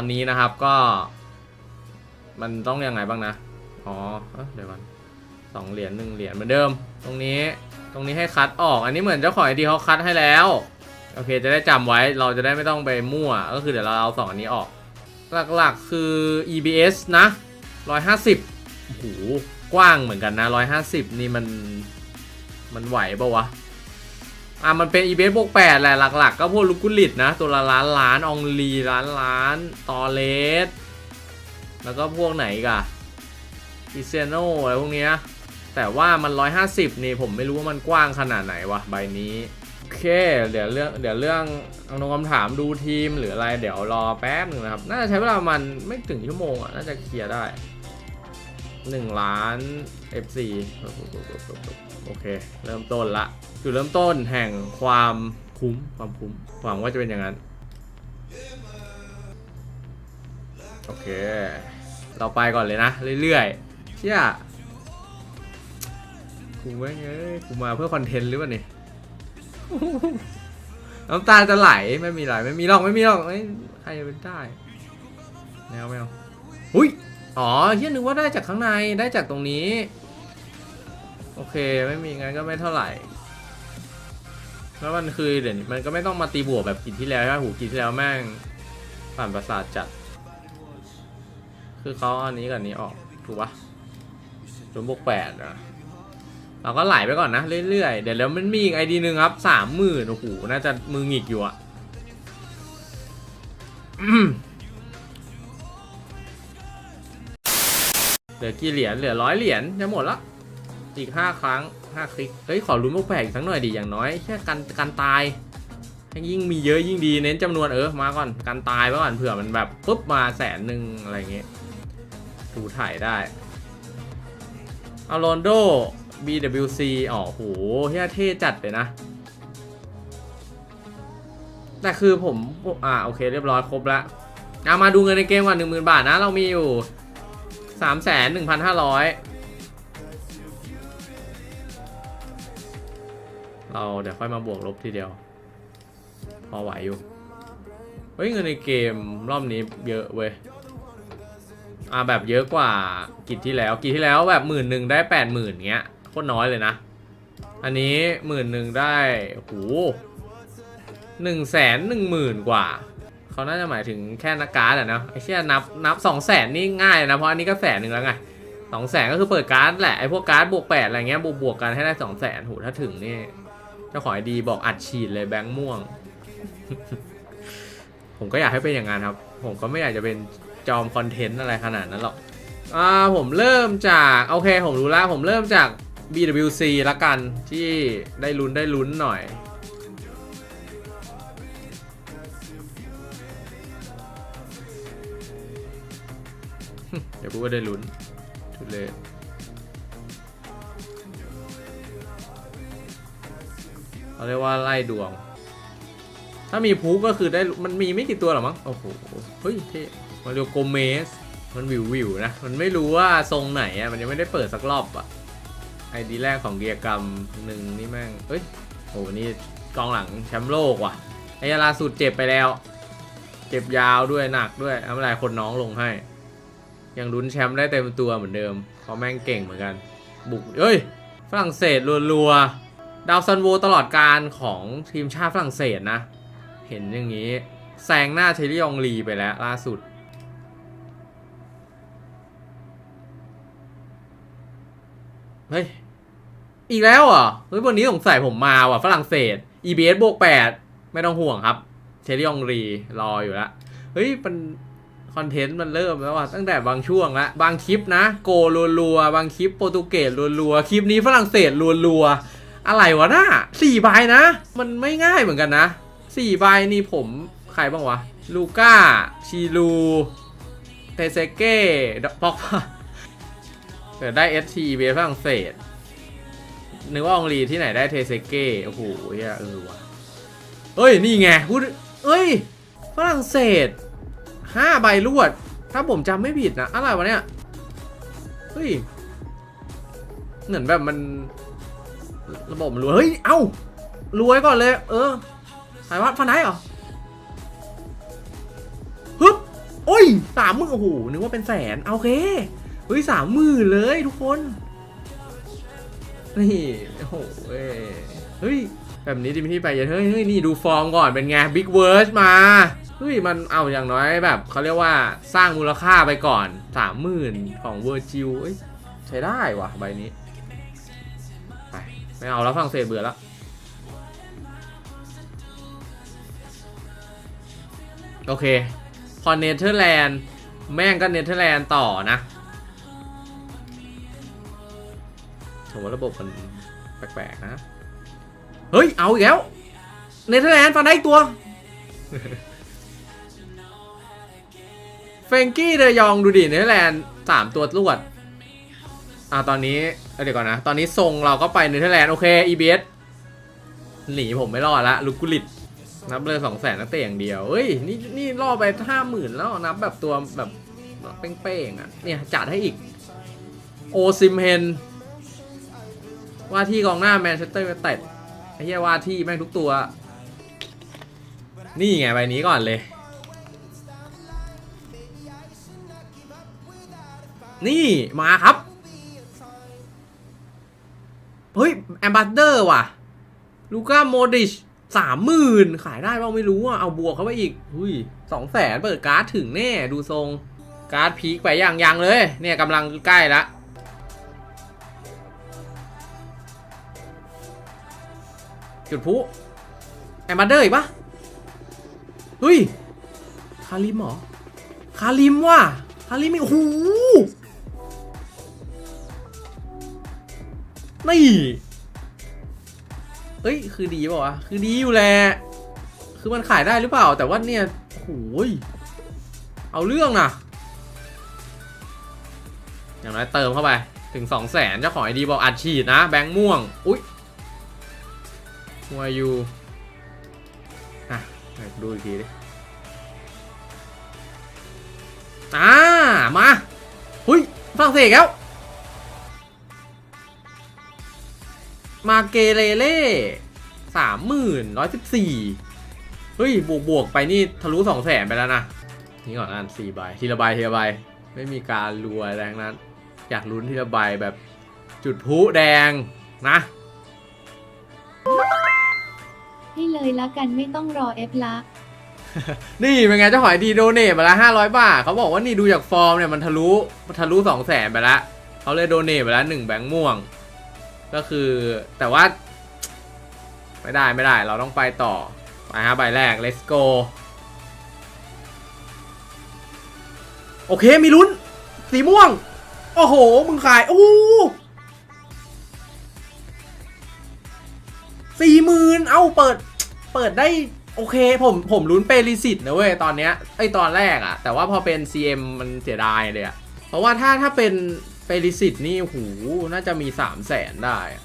อนนี้นะครับก็ มันต้องยังไงบ้างนะ อ๋อเดี๋ยวก่อนสองเหรียญหนึ่งเหรียญเหมือนเดิม ตรงนี้ตรงนี้ให้คัดออก อันนี้เหมือนเจ้าของไอดีเขาคัดให้แล้ว โอเค จะได้จำไว้เราจะได้ไม่ต้องไปมั่ว ก็คือเดี๋ยวเราเอาสองอันนี้ออก หลักๆคือ EBS นะ150โอ้โหกว้างเหมือนกันนะ150นี่มันมันไหวปะวะ อะมันเป็น e b s บวก8แหละหลักๆ ก็พวกลูกกุลิตนะ ตัวละล้านล้านอองลีล้านล้านตอเลสแล้วก็พวกไหนกะอิเซโนอะไรพวกเนี้ยแต่ว่ามัน 150 นี่ผมไม่รู้ว่ามันกว้างขนาดไหนวะใบนี้ โอเค เดี๋ยวเรื่องเดี๋ยวเรื่องเอนงคำถามดูทีมหรืออะไร เดี๋ยวรอแป๊บหนึ่งนะครับ น่าจะใช้เวลามันไม่ถึงชั่วโมงอะ น่าจะเคลียร์ได้ 1 ล้าน FC โอเค เริ่มต้นละ จุดเริ่มต้นแห่งความคุ้มความคุ้มหวังว่าจะเป็นอย่างนั้น โอเค เราไปก่อนเลยนะ เรื่อยๆเชี่ยกูแม่งเอ้ยกูมาเพื่อคอนเทนต์หรือเปล่านี่น้ำตาจะไหลไม่มีไหลไม่มีหรอกไม่มีหรอกไม่ใครจะเป็นได้แมวแมวหุยอ๋อเฮียนึกว่าได้จากข้างในได้จากตรงนี้ โอเคไม่มีงั้นก็ไม่เท่าไหร่ แล้วมันคือเดี๋ยวนี้มันก็ไม่ต้องมาตีบวกแบบกินที่แล้วใช่ไหมหูกินที่แล้วแม่งผ่านประสาทจัด คือเขาอันนี้กับอันนี้ออกถูกปะจนบวกแปดอะเราก็ไหลไปก่อนนะเรื่อยๆ เดี๋ยวแล้วมันมีอีกไอดีหนึ่งครับสามหมื่นโอ้โหน่าจะมือหงิกอยู่อะเหลือกี่เหรียญเหลือร้อยเหรียญจะหมดละ อีกห้าครั้งห้าคลิก เฮ้ย ขอลุ้นมุกแปลอีกสักหน่อยดีอย่างน้อยแค่กันกันตายยิ่งมีเยอะยิ่งดีเน้นจำนวนเออมาก่อนกันตายไว้ก่อนเผื่อมันแบบปุ๊บมาแสนหนึ่งอะไรเงี้ยถูถ่ายได้อารอนโด BWC อ๋อโหเฮียเท่จัดเลยนะ แต่คือผม อ่า โอเคเรียบร้อยครบแล้วเอามาดูเงินในเกมก่อนหนึ่งหมื่นบาทนะ เรามีอยู่สามแสนหนึ่งพันห้าร้อย เราเดี๋ยวค่อยมาบวกลบทีเดียว พอไหวอยู่ เฮ้ยเงินในเกมรอบนี้เยอะเว้ยอ่าแบบเยอะกว่ากิจที่แล้ว กิจที่แล้วแบบหมื่นหนึ่งได้แปดหมื่นเงี้ยโคตรน้อยเลยนะ อันนี้หมื่นหนึ่งได้โหหนึ่งแสนหนึ่งหมื่นกว่า เขาน่าจะหมายถึงแค่นักการ์ดอะนะไอ้เชี่ยนับนับสองแสนนี่ง่ายนะ เพราะอันนี้ก็แสนหนึ่งแล้วไงสองแสนก็คือเปิดการ์ดแหละไอ้พวกการ์ดบวกแปดอะไรเงี้ยบวกบวกกันให้ได้สองแสนโหถ้าถึงนี่ เจ้าของไอดีบอกอัดฉีดเลยแบงค์ม่วง ผมก็อยากให้เป็นอย่างนั้นครับ ผมก็ไม่อยากจะเป็นจอมคอนเทนต์อะไรขนาดนั้นหรอกอ่าผมเริ่มจากโอเคผมรู้แล้วผมเริ่มจาก BWC ละกันที่ได้ลุ้นได้ลุ้นหน่อยเดี๋ยวพูดว่าได้ลุ้นทุเลย เขาเรียกว่าไล่ดวง ถ้ามีพูก็คือได้มันมีไม่กี่ตัวหรอมั้งโอ้โหเฮ้ยเท่มาเรียวโกเมสมันวิววิวนะ มันไม่รู้ว่าทรงไหนอะ มันยังไม่ได้เปิดสักรอบอะไอดีแรกของเกียร์กรรมหนึ่งนี่แม่งเอ้ยโอ้นี่กองหลังแชมป์โลกว่ะไอ้ล่าสุดเจ็บไปแล้ว เจ็บยาวด้วยหนักด้วยเอาเป็นไรคนน้องลงให้ ยังลุ้นแชมป์ได้เต็มตัวเหมือนเดิมเพราะแม่งเก่งเหมือนกัน บุกเอ้ย ฝรั่งเศสรัวๆ ดาวซันโวตลอดการของทีมชาติฝรั่งเศสนะ เห็นอย่างนี้แซงหน้าเทริองลีไปแล้วล่าสุด เฮ้ย อีกแล้วเหรอ เฮ้ยวันนี้สงสัยผมมาว่ะฝรั่งเศส EBS บวก8ไม่ต้องห่วงครับ เทริองรีรออยู่ล้วเฮ้ยมันคอนเทนต์มันเริ่มแล้วว่ะตั้งแต่บางช่วงละบางคลิปนะ โกรัวๆบางคลิปโปรตุเกสรัวๆคลิปนี้ฝรั่งเศสรัวๆ อะไรวะน่าสี่ใบนะ มันไม่ง่ายเหมือนกันนะสี่ใบนี่ผมใครบ้างวะ ลูก้าชีลูเทเซเก้ปอกเกิดได้ ST เบฝรั่งเศสนึกว่าองลีที่ไหนได้เทเซเก้โอ้โหเหี้ยเออวะเฮ้ย นี่ไงพูดเอ้ย ฝรั่งเศสห้าใบรวด ถ้าผมจำไม่ผิดนะ อะไรวะเนี่ย เฮ้ย เหมือนแบบมัน ระบบมันรวย เฮ้ย เอ้ารวยก่อนเลย เออสายวัดฟันได้เหรอฮึบโอ้ยสามหมื่นโอ้โห นึกว่าเป็นแสนเอาโอเค เฮ้ยสามหมื่นเลยทุกคน นี่ โอ้โหเว้ยเฮ้ย แบบนี้ดิมที่ไปเยอะเฮ้ยเฮ้ย นี่ดูฟอร์มก่อนเป็นไงบิ๊กเวิร์สมาเฮ้ยมันเอาอย่างน้อยแบบเขาเรียกว่าสร้างมูลค่าไปก่อนสามหมื่นของเวอร์จิลใช้ได้ว่ะใบนี้ ไม่เอาแล้วฝรั่งเศสเบื่อแล้วโอเค พอเนเธอร์แลนด์ แม่งก็เนเธอร์แลนด์ต่อนะผมว่าระบบมันแปลกๆนะ เฮ้ย เอาอีกแล้ว เนเธอร์แลนด์ฟันได้อีกตัว เฟงกี้เดยองดูดิ เนเธอร์แลนด์สามตัวรวด อ่าตอนนี้เดี๋ยวก่อนนะ ตอนนี้ทรงเราก็ไปเนเธอร์แลนด์โอเค EBS หนีผมไม่รอดละลูกกุลิตนับเลยสองแสนนักเตะอย่างเดียวเฮ้ยนี่นี่ล่อไปห้าหมื่นแล้วนับแบบตัวแบบเป้งๆอะเนี่ยจัดให้อีก โอซิมเฮนว่าที่กองหน้าแมนเชสเตอร์ยูไนเต็ดไอ้เหี้ยว่าที่แม่งทุกตัว นี่ไงใบนี้ก่อนเลย นี่มาครับ บาสเดอร์ว่ะ ลูก้าโมดิชสามหมื่นขายได้เปล่าไม่รู้อะ เอาบวกเข้าไปอีกหุยสองแสนเปิดการ์ดถึงแน่ ดูทรง การ์ดพีคไปอย่างยังเลย เนี่ยกำลังใกล้ละจุดพุแอมบาสเดอร์อีกปะเฮ้ย คาริมหรอ คาริมว่ะ คาริมอีกโอ้โหนี่ เอ้ย คือดีเปล่าวะ คือดีอยู่แหละ คือมันขายได้หรือเปล่า แต่ว่าเนี่ยโอ้ย เอาเรื่องนะอย่างน้อยเติมเข้าไป ถึงสองแสนเจ้าของไอดีบอกอัดฉีดนะ แบงค์ม่วง อุ๊ยมัวอยู่อะดูอีกทีดิ อ่า มา หุ้ยฝรั่งเศสแล้ว มาเกเรเล่สามหมื่นร้อยสิบสี่เฮ้ย บวกบวกไปนี่ทะลุสองแสนไปแล้วนะ นี่ก่อนอ่านสี่ใบทีละใบทีละใบ ไม่มีการรัวแรงนั้น อยากลุ้นทีละใบแบบจุดพลุแดงนะ ให้เลยละกันไม่ต้องรอเอฟละนี่เป็นไงเจ้าหอยดีโดเนทมาละห้าร้อยบาทเขาบอกว่านี่ดูจากฟอร์มเนี่ยมันทะลุมันทะลุสองแสนไปละเขาเลยโดเนทไปแล้วหนึ่งแบงค์ม่วง ก็คือแต่ว่า ไม่ได้ไม่ได้เราต้องไปต่อ ไปฮะใบแรก let's go โอเคมีลุ้น สีม่วง โอ้โห มึงขายโอ้สี่หมื่นเอาเปิด เปิดได้ โอเค ผมผมลุ้นเปริสิตนะเว้ย ตอนเนี้ยไอตอนแรกอะแต่ว่าพอเป็น CM มันเสียดายเลยอะเพราะว่าถ้าถ้าเป็น ปริสิตนี่หูน่าจะมีสามแสนได้อะ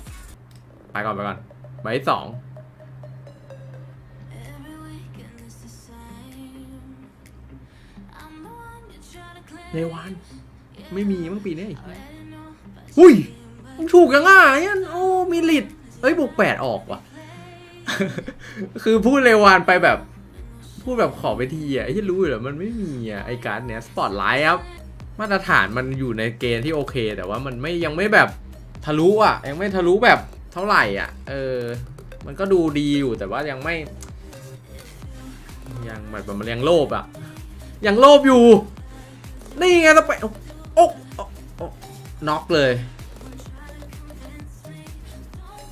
ไปก่อนไปก่อนใบที่สองในวันไม่มีมั้งปีนี้หุ้ยมึงถูกยังไงอะโอ้มีลิดเอ้ยบวกแปดออกว่ะ คือพูดเรวานไปแบบ พูดแบบขอไปทีอะไอ้ที่รู้อยู่เหรอมันไม่มีอะไอ้การดเนี้ยสปอตไลท์ครับ มาตรฐานมันอยู่ในเกณฑ์ที่โอเค แต่ว่ามันไม่ยังไม่แบบทะลุอะ ยังไม่ทะลุแบบเท่าไหร่อะ เออ มันก็ดูดีอยู่แต่ว่ายังไม่ ยังแบบมันยังโลภอะ ยังโลภอยู่ นี่ไงต้องไปโอ๊ะโอ๊ะโอ๊ะโอ๊ะน็อกเลย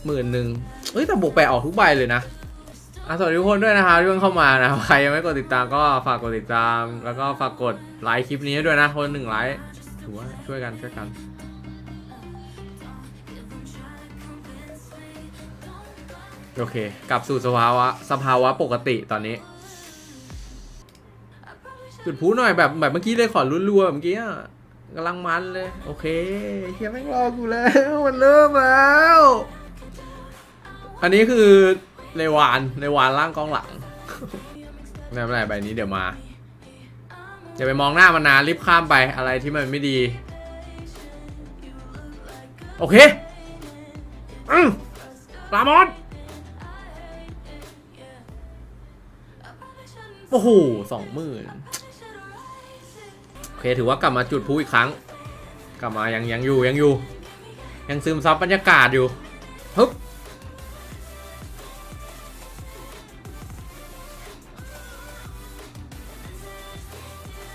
หมื่นหนึ่งเฮ้ยแต่บวกแปดออกทุกใบเลยนะ สวัสดีทุกคนด้วยนะครับที่เพิ่งเข้ามานะใครยังไม่กดติดตามก็ฝากกดติดตาม แล้วก็ฝากกดไลค์คลิปนี้ด้วยนะ คนหนึ่งไลค์ถือว่าช่วยกันช่วยกันโอเค กลับสู่สภาวะสภาวะปกติตอนนี้ จุดพลุหน่อยแบบแบบเมื่อกี้เลยขอรัวๆเมื่อกี้กำลังมันเลย โอเคเฮียแม่งรอกูแล้วมันเริ่มแล้ว อันนี้คือ เลวานเลวานล่างกองหลังไม่เป็นไรใบนี้เดี๋ยวมา อย่าไปมองหน้ามันนานรีบข้ามไปอะไรที่มันไม่ดี โอเคอืมลามอนโอ้โหสองหมื่นโอเคถือว่ากลับมาจุดพลุอีกครั้ง กลับมายังยังอยู่ยังอยู่ ยังซึมซับบรรยากาศอยู่ฮึบ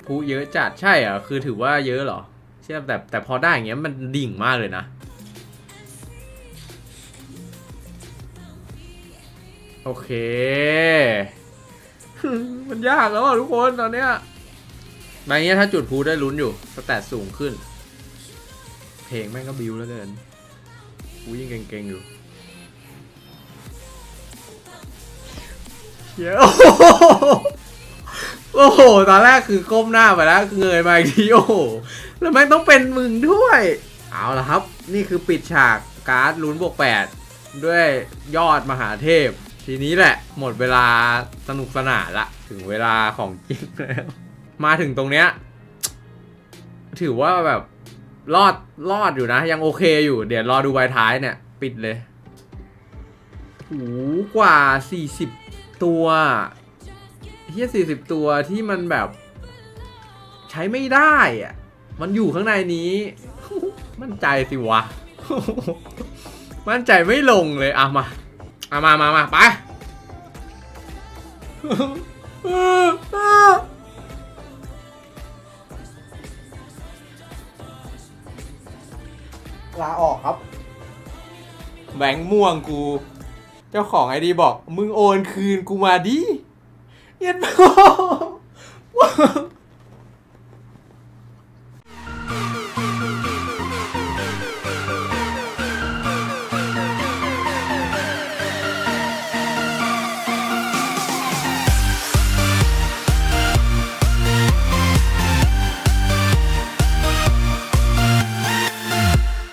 พลุเยอะจัดใช่เหรอคือถือว่าเยอะเหรอเชื่อแต่แต่พอได้อย่างเงี้ยมันดิ่งมากเลยนะ โอเค มันยากแล้วอะทุกคนตอนเนี้ยใบเนี้ยถ้าจุดพลุได้ลุ้นอยู่สแตทสูงขึ้น เพลงแม่งก็บิวแล้วเกินกูยิ่งเก่งๆอยู่เยโอ้โห โอ้โห ตอนแรกคือก้มหน้าไปแล้วเงยมาอีกทีโอ้โห แล้วแม่งต้องเป็นมึงด้วย เอาละครับ นี่คือปิดฉากการ์ดลุ้นบวกแปดด้วยยอดมหาเทพ ทีนี้แหละ หมดเวลาสนุกสนานละ ถึงเวลาของจริงแล้วมาถึงตรงเนี้ย ถือว่าแบบรอดรอดอยู่นะ ยังโอเคอยู่ เดี๋ยวรอดูใบท้ายเนี่ย ปิดเลยหูกว่า 40 ตัว เฮีย40ตัวที่มันแบบ ใช้ไม่ได้อะมันอยู่ข้างในนี้ มั่นใจสิวะ มั่นใจไม่ลงเลยอะมาอะมามามาไปลาออกครับ แบงค์ม่วงกู เจ้าของไอดีบอก มึงโอนคืนกูมาดิ เย็นพ่อ